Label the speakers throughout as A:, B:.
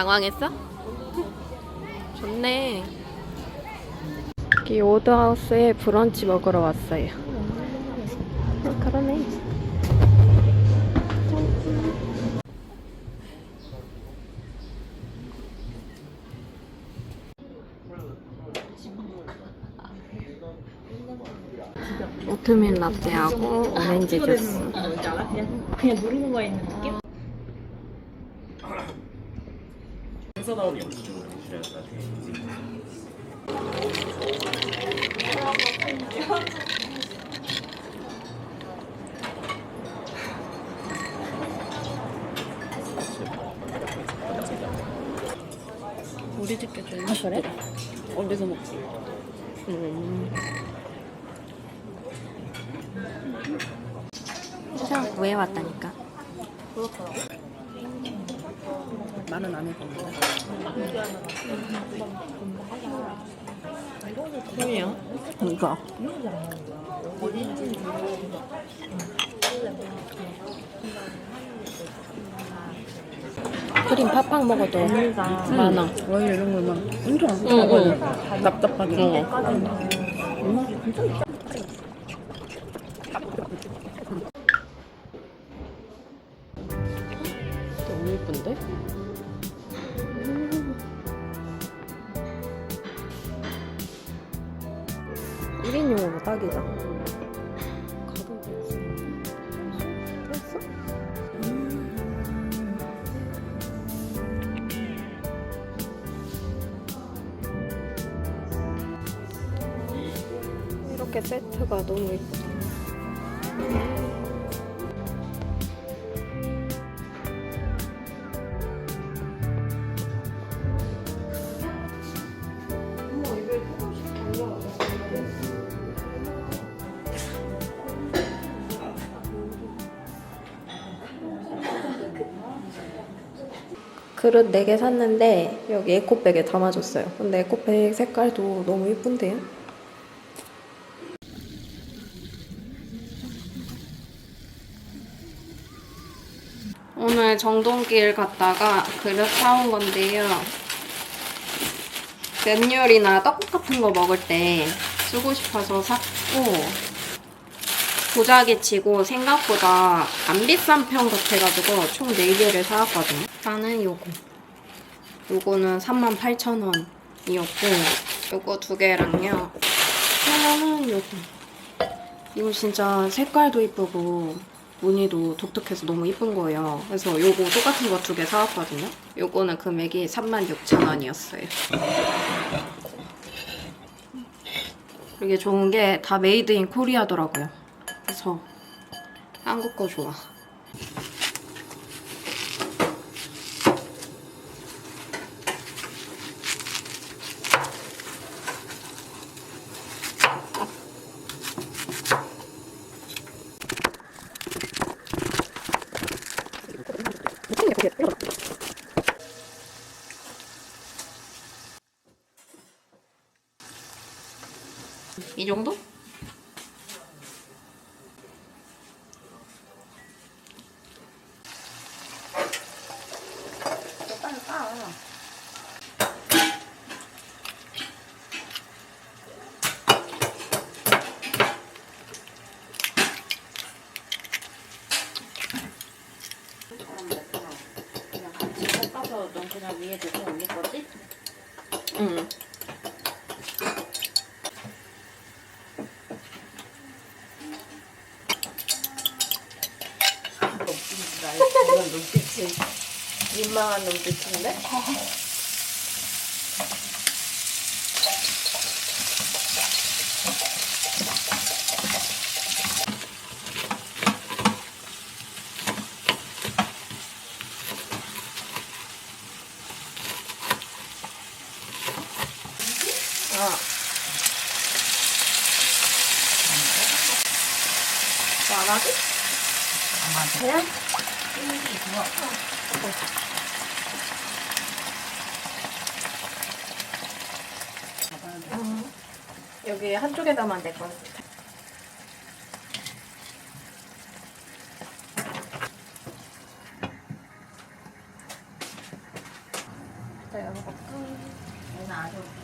A: 당황했어? 좋네. 여기 오드하우스에 브런치 먹으러 왔어요. 어, 그러네. 오트밀 라떼하고 오렌지 주스.
B: 그냥 누르는 거에 있는 느낌?
C: 행사다운 영수증을 해주셔야 돼.
B: 우리 집게 좀. 아 그래? 어디서 먹지?
A: 음. 회장 구해왔다니까.
B: 말은 안 해봤는데.
A: 뭐야?
B: 이거.
A: 크림 팍팍 먹어도 많아.
B: 원래 이런 거만 엄청 안
A: 응,
B: 좋아하거든. 답답하
A: 그릇 4개 샀는데 여기 에코백에 담아줬어요. 근데 에코백 색깔도 너무 예쁜데요? 오늘 정동길 갔다가 그릇 사온 건데요. 면 요리나 떡국 같은 거 먹을 때 쓰고 싶어서 샀고 도자기 치고 생각보다 안 비싼 편 같아가지고 총 4개를 사왔거든요. 일단은 요거. 요거는 38,000원이었고 요거 두 개랑요. 하나는 요거. 이거 진짜 색깔도 이쁘고 무늬도 독특해서 너무 이쁜 거예요. 그래서 요거 똑같은 거 두 개 사왔거든요. 요거는 금액이 36,000원이었어요. 이게 좋은 게 다 메이드 인 코리아더라고요. 그래서 한국 거 좋아. 이 정도?
B: 넌 그냥 위에 대고 올릴 거지?
A: 응.
B: 눈빛이 민망한 눈빛인데?
A: 아. 안 하지?
B: 그냥?
A: 여기 한쪽에다만 될것 같아. 이것도 열어볼까?
B: 얘는 아주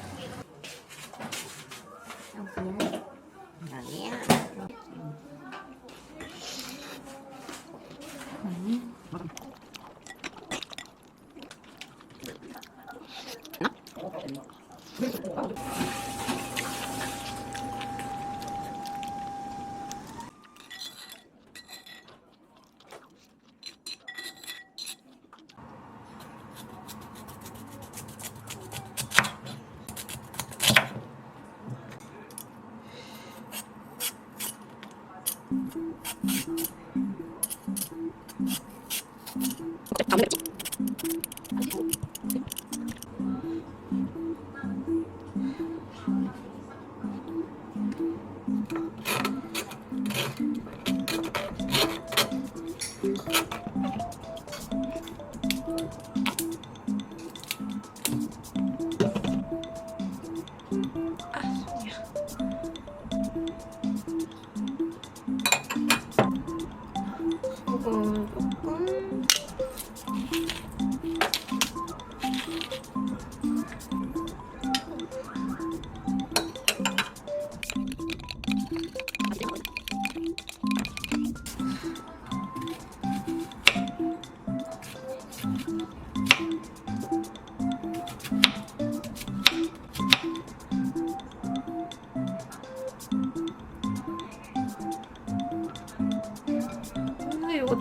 A: Thank you.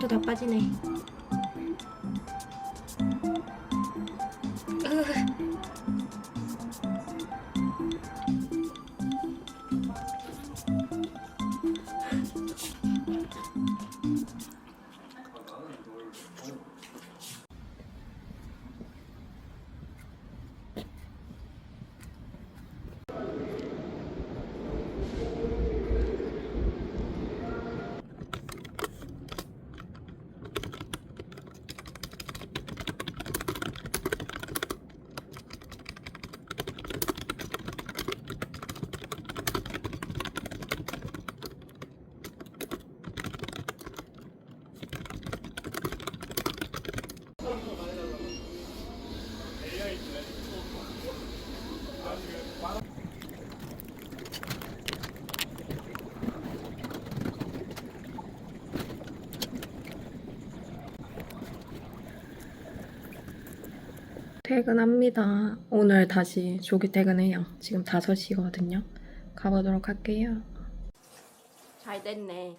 A: 다 빠지네. 퇴근합니다. 오늘 다시 조기 퇴근해요. 지금 5시거든요. 가보도록 할게요. 잘 됐네.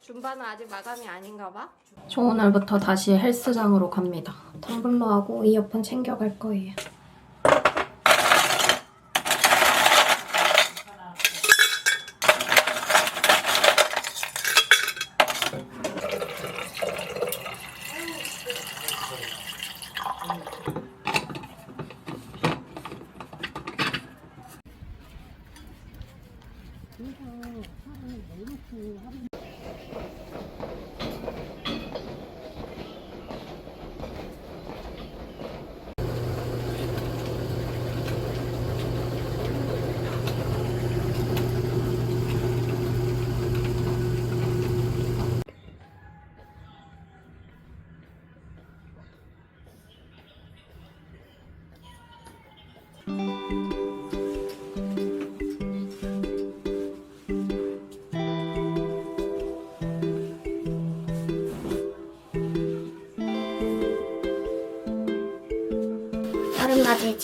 A: 준바는 아직 마감이 아닌가 봐? 좋은 날부터 다시 헬스장으로 갑니다. 텀블러하고 이어폰 챙겨갈 거예요.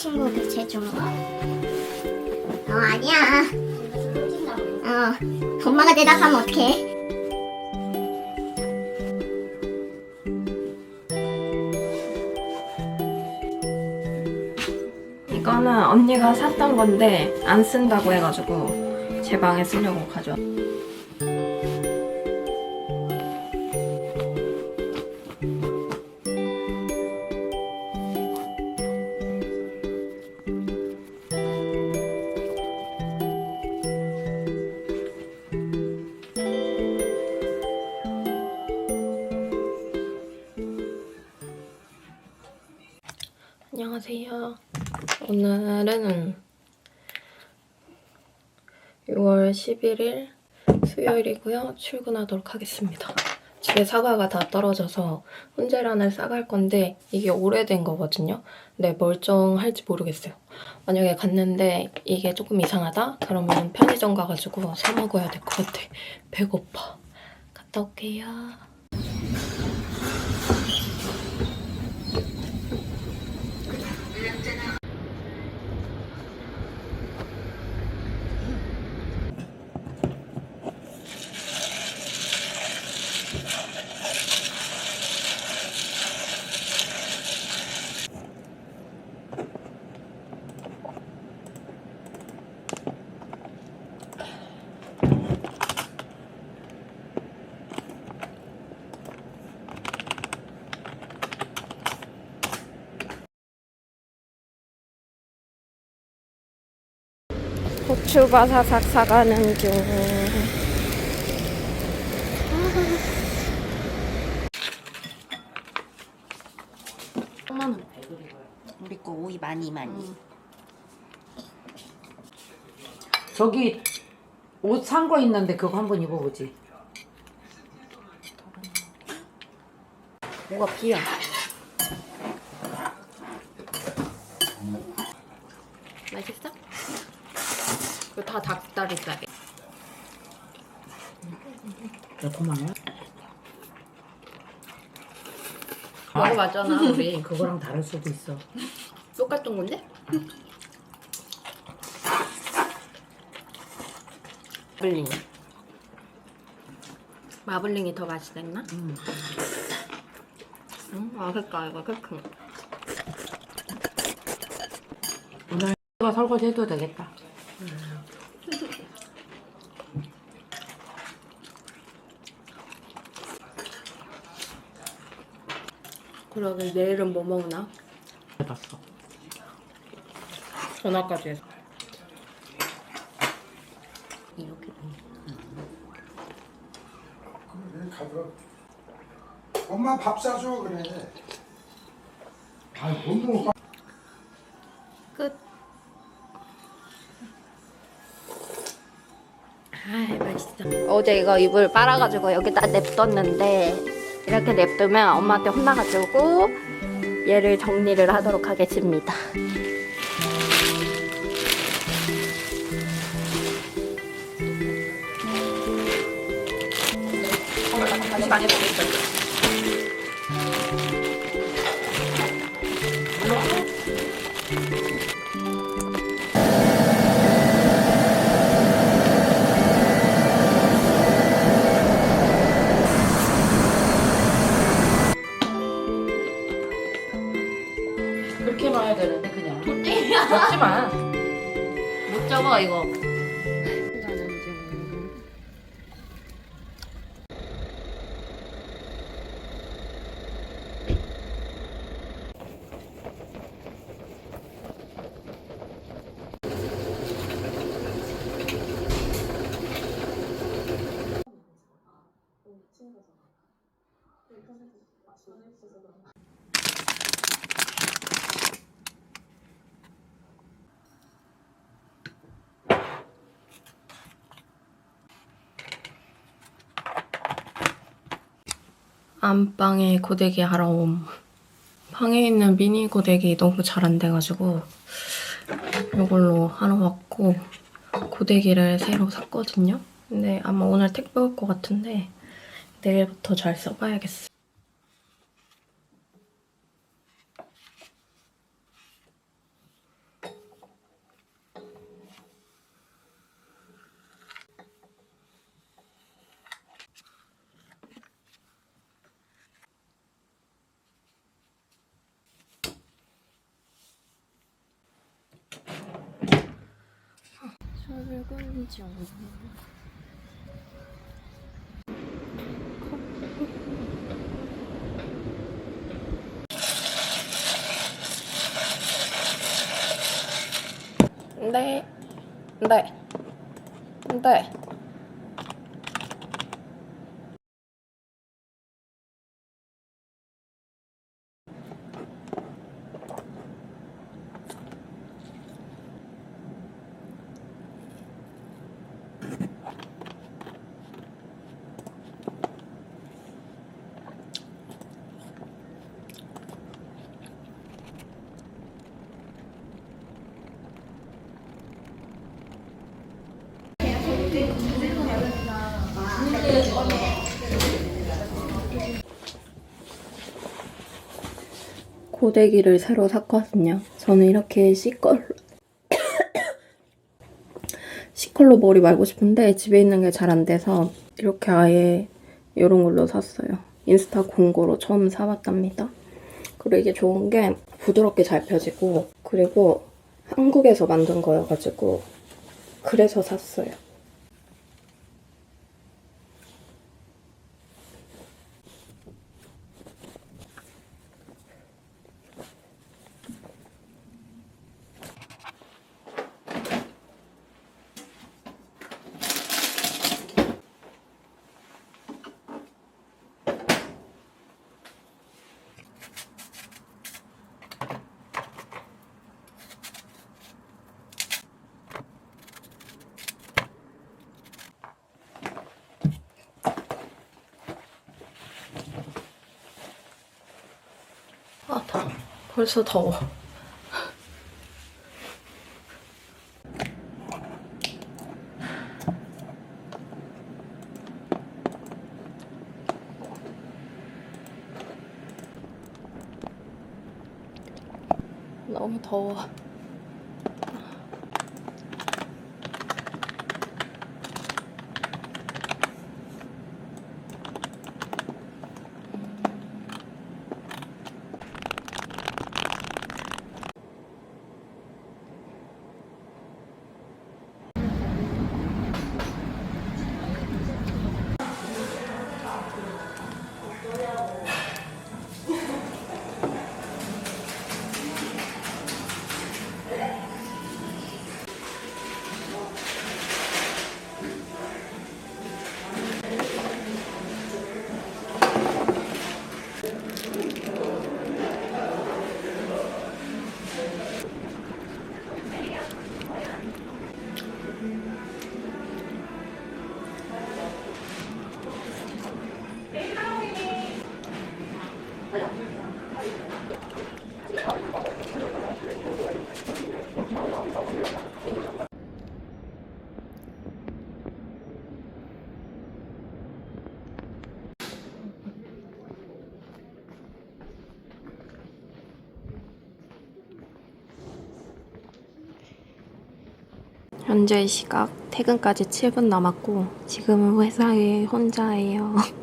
D: 친구들 제중 어 아니야 어 엄마가 대답하면 어떡해
A: 이거는 언니가 샀던 건데 안 쓴다고 해가지고 제 방에 쓰려고 가져왔. 안녕하세요. 오늘은 6월 11일 수요일이고요. 출근하도록 하겠습니다. 집에 사과가 다 떨어져서 훈제란을 싸갈 건데 이게 오래된 거거든요. 근데 멀쩡할지 모르겠어요. 만약에 갔는데 이게 조금 이상하다? 그러면 편의점 가가지고 사 먹어야 될 것 같아. 배고파. 갔다 올게요. 고추 바사삭 사가는 중. 엄마는
B: 우리 거 오이 많이 많이.
E: 저기 옷 산 거 있는데 그거 한번 입어보지.
A: 뭐가 비야? 맛있어? 이거 다 닭다리살이.
E: 매콤하네.
A: 먹어봤잖아 우리.
E: 그거랑 다를 수도 있어.
A: 똑같은 건데? 마블링. 마블링이 더 맛있겠나?
E: 음.
A: 음, 맛있다 이거 크크.
E: 오늘 가 설거지 해도 되겠다.
A: 그러게 내일은 뭐 먹나?
E: 해봤어.
A: 전화까지 해서.
B: 이렇게.
F: 가더라. 엄마 밥 사줘 그래. 아못 먹어.
A: 끝. 아 맛있어. 어제 이거 이불 빨아가지고 여기다 냅뒀는데 이렇게 냅두면 엄마한테 혼나가지고 얘를 정리를 하도록 하겠습니다. 많이 먹겠어.
E: 그렇게 봐야 되는데 그냥. 먹지 마.
A: 못 잡아 이거. 안방에 고데기 하러 옴. 방에 있는 미니 고데기 너무 잘 안 돼가지고 이걸로 하러 왔고 고데기를 새로 샀거든요. 근데 아마 오늘 택배 올 것 같은데 내일부터 잘 써봐야겠어. 설거지 네, 네, 네. 고데기를 새로 샀거든요. 저는 이렇게 C컬로 C컬로 머리 말고 싶은데 집에 있는 게 잘 안 돼서 이렇게 아예 이런 걸로 샀어요. 인스타 공고로 처음 사봤답니다. 그리고 이게 좋은 게 부드럽게 잘 펴지고 그리고 한국에서 만든 거여가지고 그래서 샀어요. 아, 더워. 벌써 더워. 너무 더워. 현재 시각 퇴근까지 7분 남았고 지금은 회사에 혼자예요.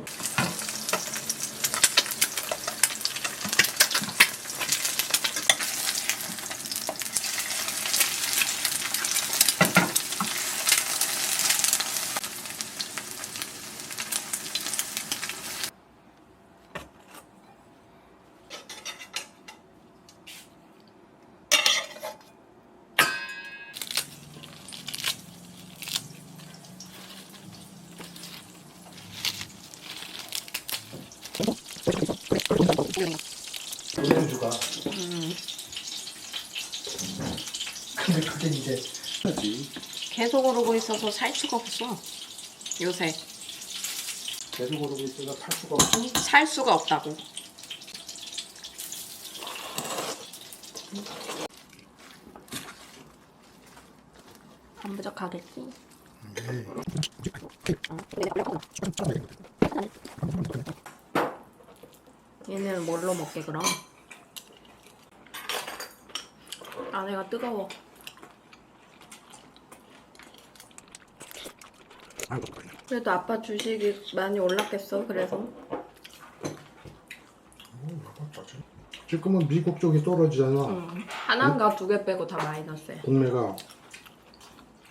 F: 은행주가. 근데 그게 이제
A: 계속 오르고 있어서 살 수가 없어. 요새
F: 계속 오르고 있어서 팔 수가 없고
A: 살 수가 없다고. 안 부족하겠지? 얘는 뭘로 먹게 그럼? 안에가 뜨거워. 그래도 아빠 주식이 많이 올랐겠어. 그래서
F: 지금은 미국 쪽이 떨어지잖아.
A: 하나인가 두 개 빼고 다 마이너스야.
F: 국내가.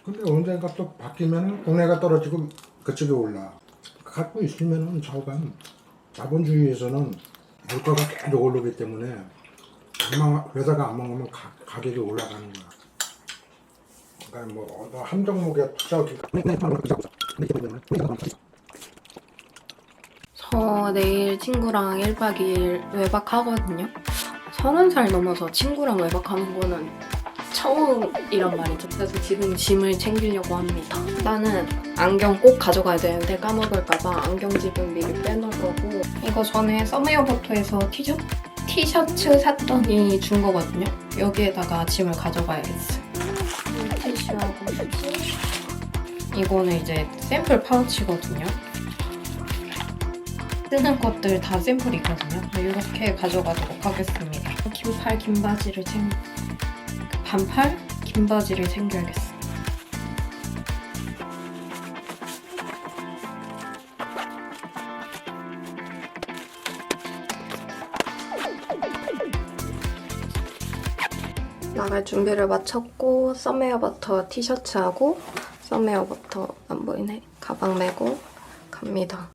F: 근데 언젠가 또 바뀌면 국내가 떨어지고 그쪽이 올라. 갖고 있으면은 저간 자본주의에서는 물가가 계속 오르기 때문에 안 회사가 안 망하면 가, 가격이 올라가는 거야. 그러니까 뭐 어느 한 종목에 투자하기
A: 저 내일 친구랑 1박 2일 외박하거든요. 서른 살 넘어서 친구랑 외박하는 거는 처음이란 말이죠. 그래서 지금 짐을 챙기려고 합니다. 나는 안경 꼭 가져가야 되는데 까먹을까봐 안경 지금 미리 빼놓을 거고 이거 전에 서머여버터에서 티셔츠, 티셔츠 샀더니 준 거거든요. 여기에다가 짐을 가져가야겠어요. 티슈하고 이거는 이제 샘플 파우치거든요. 쓰는 것들 다 샘플이 있거든요. 이렇게 가져가도록 하겠습니다. 긴팔, 긴 바지를 챙 반팔, 긴 바지를 챙겨야겠어. 나갈 준비를 마쳤고 썸웨어 버터 티셔츠하고 썸웨어 버터 안 보이네 가방 메고 갑니다.